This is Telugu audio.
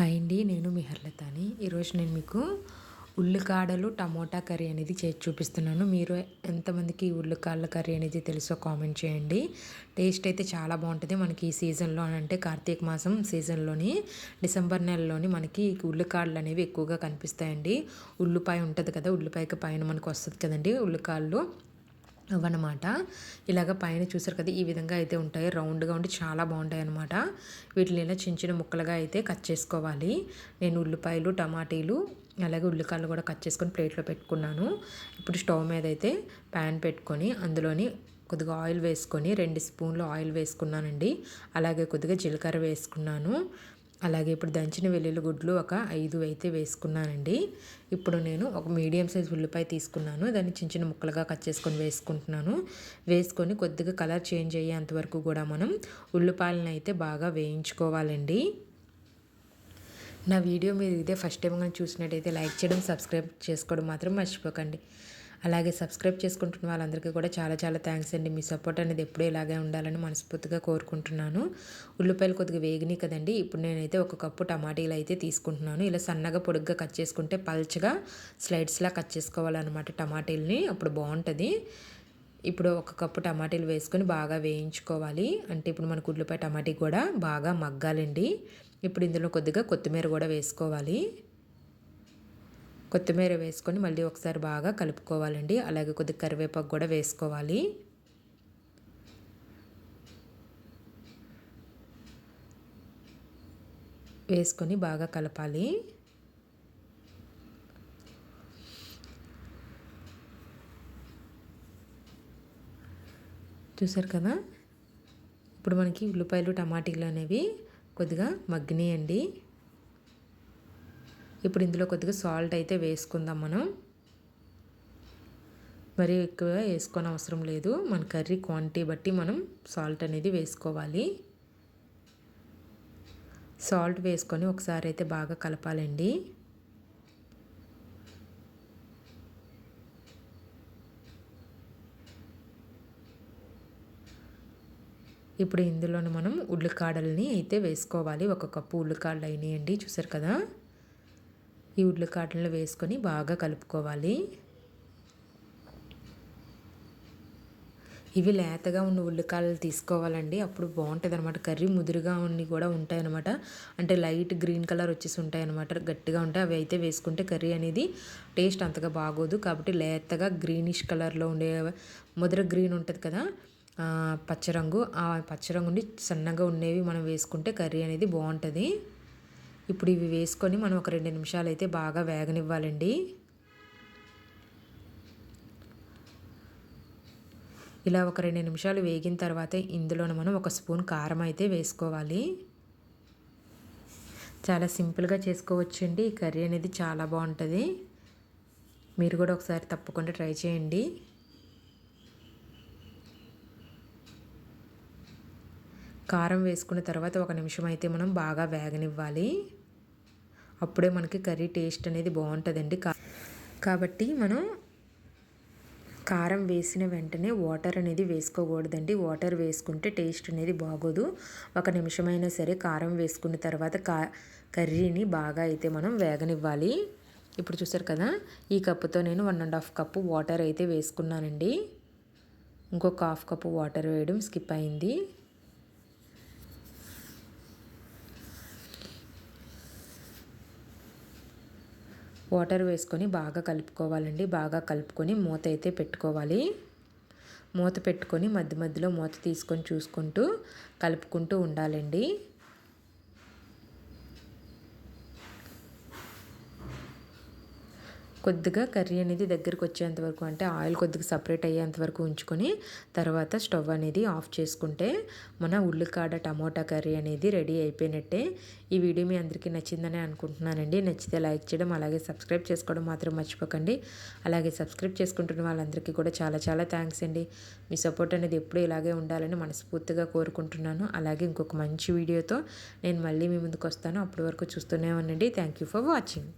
హాయ్ అండి నేను మీ హర్లతాని. ఈరోజు నేను మీకు ఉల్లికాడలు టమోటా కర్రీ అనేది చేసి చూపిస్తున్నాను. మీరు ఎంతమందికి ఉల్లికాడల కర్రీ అనేది తెలుసో కామెంట్ చేయండి. టేస్ట్ అయితే చాలా బాగుంటుంది. మనకి ఈ సీజన్లో అంటే కార్తీక మాసం సీజన్లోని డిసెంబర్ నెలలోని మనకి ఉల్లికాడలు అనేవి ఎక్కువగా కనిపిస్తాయండి. ఉల్లిపాయ ఉంటుంది కదా ఉల్లిపాయకి పైన మనకు వస్తుంది కదండి ఉల్లికాడలు. అవన్నమాట ఇలాగ పైన చూసారు కదా ఈ విధంగా అయితే ఉంటాయి. రౌండ్గా ఉండి చాలా బాగుంటాయి అనమాట వీటిని ఇలా చిన్న చిన్న ముక్కలుగా అయితే కట్ చేసుకోవాలి. నేను ఉల్లిపాయలు టమాటీలు అలాగే ఉల్లికాయలు కూడా కట్ చేసుకొని ప్లేట్లో పెట్టుకున్నాను. ఇప్పుడు స్టవ్ మీద అయితే ప్యాన్ పెట్టుకొని అందులోని కొద్దిగా ఆయిల్ వేసుకొని రెండు స్పూన్లు ఆయిల్ వేసుకున్నానండి. అలాగే కొద్దిగా జీలకర్ర వేసుకున్నాను. అలాగే ఇప్పుడు దంచిన వెల్లుల్లి గుడ్లు ఒక ఐదు అయితే వేసుకున్నానండి. ఇప్పుడు నేను ఒక మీడియం సైజ్ ఉల్లిపాయ తీసుకున్నాను. దాన్ని చిన్న చిన్న ముక్కలుగా కట్ చేసుకొని వేసుకుంటున్నాను. వేసుకొని కొద్దిగా కలర్ చేంజ్ అయ్యేంత వరకు కూడా మనం ఉల్లిపాయలను అయితే బాగా వేయించుకోవాలండి. నా వీడియో మీరు ఇదే ఫస్ట్ టైం కానీ చూసినట్టయితే లైక్ చేయడం సబ్స్క్రైబ్ చేసుకోవడం మాత్రం మర్చిపోకండి. అలాగే సబ్స్క్రైబ్ చేసుకుంటున్న వాళ్ళందరికీ కూడా చాలా చాలా థ్యాంక్స్ అండి. మీ సపోర్ట్ అనేది ఎప్పుడూ ఇలాగే ఉండాలని మనస్ఫూర్తిగా కోరుకుంటున్నాను. ఉల్లిపాయలు కొద్దిగా వేగినాయి కదండి. ఇప్పుడు నేనైతే ఒక కప్పు టమాటీలు అయితే తీసుకుంటున్నాను. ఇలా సన్నగా పొడుగ్గా కట్ చేసుకుంటే పల్చగా స్లైడ్స్లా కట్ చేసుకోవాలన్నమాట టమాటీలని. అప్పుడు బాగుంటుంది. ఇప్పుడు ఒక కప్పు టమాటీలు వేసుకొని బాగా వేయించుకోవాలి. అంటే ఇప్పుడు మనకు ఉల్లిపాయ టమాటీ కూడా బాగా మగ్గాలండి. ఇప్పుడు ఇందులో కొద్దిగా కొత్తిమీర కూడా వేసుకోవాలి. కొత్తిమీర వేసుకొని మళ్ళీ ఒకసారి బాగా కలుపుకోవాలండి. అలాగే కొద్దిగా కరివేపాకు కూడా వేసుకోవాలి. వేసుకొని బాగా కలపాలి. చూసారు కదా? ఇప్పుడు మనకి ఉల్లిపాయలు టమాటీలు అనేవి కొద్దిగా మగ్గినాయండి. ఇప్పుడు ఇందులో కొద్దిగా సాల్ట్ అయితే వేసుకుందాం మనం. మరీ ఎక్కువ వేసుకొని అవసరం లేదు. మన కర్రీ క్వాంటిటీ బట్టి మనం సాల్ట్ అనేది వేసుకోవాలి. సాల్ట్ వేసుకొని ఒకసారి అయితే బాగా కలపాలండి. ఇప్పుడు ఇందులోనే మనం ఉల్లికాడల్ని అయితే వేసుకోవాలి. ఒక కప్పు ఉల్లికాడలు అయినాయండి చూసారు కదా? ఈ ఉల్లికాడలను వేసుకొని బాగా కలుపుకోవాలి. ఇవి లేతగా ఉన్న ఉల్లికాయలు తీసుకోవాలండి. అప్పుడు బాగుంటుంది అనమాట కర్రీ ముదురుగా ఉండి కూడా ఉంటాయి అనమాట అంటే లైట్ గ్రీన్ కలర్ వచ్చేసి ఉంటాయి అనమాట గట్టిగా ఉంటాయి. అవి అయితే వేసుకుంటే కర్రీ అనేది టేస్ట్ అంతగా బాగోదు. కాబట్టి లేతగా గ్రీనిష్ కలర్లో ఉండే ముదుర గ్రీన్ ఉంటుంది కదా పచ్చరంగు ఆ పచ్చరంగు సన్నగా ఉండేవి మనం వేసుకుంటే కర్రీ అనేది బాగుంటుంది. ఇప్పుడు ఇవి వేసుకొని మనం ఒక రెండు నిమిషాలు అయితే బాగా వేగనివ్వాలండి. ఇలా ఒక రెండు నిమిషాలు వేగిన తర్వాత ఇందులోనే మనం ఒక స్పూన్ కారం అయితే వేసుకోవాలి. చాలా సింపుల్గా చేసుకోవచ్చండి. ఈ కర్రీ అనేది చాలా బాగుంటుంది. మీరు కూడా ఒకసారి తప్పకుండా ట్రై చేయండి. కారం వేసుకున్న తర్వాత ఒక నిమిషం అయితే మనం బాగా వేగనివ్వాలి. అప్పుడే మనకి కర్రీ టేస్ట్ అనేది బాగుంటుందండి. కాబట్టి మనం కారం వేసిన వెంటనే వాటర్ అనేది వేసుకోకూడదండి. వాటర్ వేసుకుంటే టేస్ట్ అనేది బాగోదు. ఒక నిమిషమైనా సరే కారం వేసుకున్న తర్వాత కా కర్రీని బాగా అయితే మనం వేగనివ్వాలి. ఇప్పుడు చూసారు కదా ఈ కప్పుతో నేను one and half cup water అయితే వేసుకున్నానండి. ఇంకొక హాఫ్ కప్పు వాటర్ వేయడం స్కిప్ అయింది. వాటర్ వేసుకొని బాగా కలుపుకోవాలండి. బాగా కలుపుకొని మూత అయితే పెట్టుకోవాలి. మూత పెట్టుకొని మధ్య మధ్యలో మూత తీసుకొని చూసుకుంటూ కలుపుకుంటూ ఉండాలండి. కొద్దిగా కర్రీ అనేది దగ్గరికి వచ్చేంత వరకు అంటే ఆయిల్ కొద్దిగా సపరేట్ అయ్యేంత వరకు ఉంచుకొని తర్వాత స్టవ్ అనేది ఆఫ్ చేసుకుంటే మన ఉల్లికాడ టమోటా కర్రీ అనేది రెడీ అయిపోయినట్టే. ఈ వీడియో మీ అందరికీ నచ్చిందని అనుకుంటున్నానండి. నచ్చితే లైక్ చేయడం అలాగే సబ్స్క్రైబ్ చేసుకోవడం మాత్రం మర్చిపోకండి. అలాగే సబ్స్క్రైబ్ చేసుకుంటున్న వాళ్ళందరికీ కూడా చాలా చాలా థ్యాంక్స్ అండి. మీ సపోర్ట్ అనేది ఎప్పుడూ ఇలాగే ఉండాలని మనస్ఫూర్తిగా కోరుకుంటున్నాను. అలాగే ఇంకొక మంచి వీడియోతో నేను మళ్ళీ మీ ముందుకు వస్తాను. అప్పటి వరకు చూస్తూనే ఉండండి. Thank you for watching.